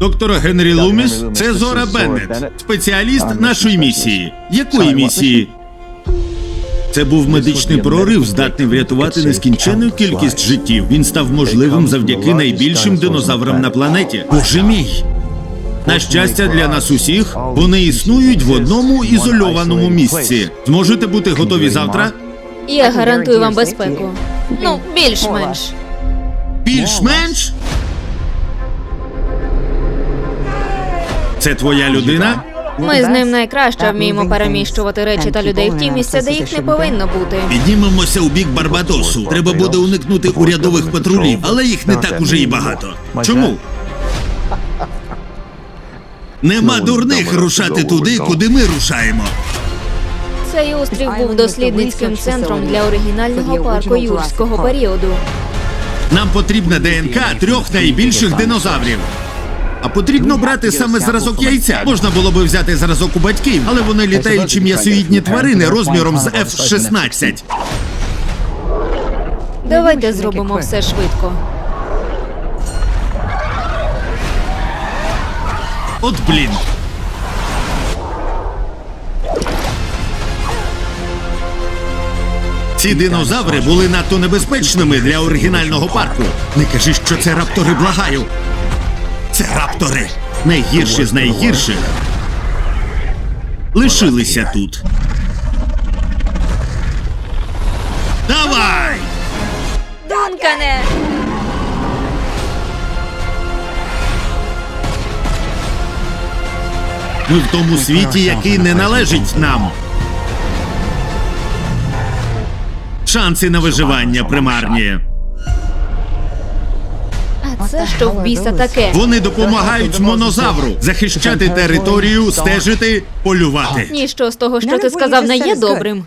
Доктор Генрі Луміс це Зора Беннет, спеціаліст нашої місії. Якої місії? Це був медичний прорив, здатний врятувати нескінченну кількість життів. Він став можливим завдяки найбільшим динозаврам на планеті. Боже мій! На щастя, для нас усіх вони існують в одному ізольованому місці. Зможете бути готові завтра? Я гарантую вам безпеку. Ну, більш-менш. Більш-менш? Це твоя людина? Ми з ним найкраще вміємо переміщувати речі та людей в ті місця, де їх не повинно бути. Піднімемося у бік Барбадосу. Треба буде уникнути урядових патрулів, але їх не так уже і багато. Чому? Нема дурних рушати туди, куди ми рушаємо. Цей острів був дослідницьким центром для оригінального парку юрського періоду. Нам потрібна ДНК трьох найбільших динозаврів. А потрібно брати саме зразок яйця. Можна було би взяти зразок у батьків, але вони літаючі м'ясоїдні тварини розміром з F-16. Давайте зробимо все швидко. От блін. Ці динозаври були надто небезпечними для оригінального парку. Не кажи, що це раптори, благаю. Це раптори. Найгірші з найгірших. Лишилися тут. Давай! Данкане! Ми в тому світі, який не належить нам. Шанси на виживання примарні. А це що в біса таке? Вони допомагають монозавру захищати територію, стежити, полювати. Ніщо з того, що ти сказав, не є добрим.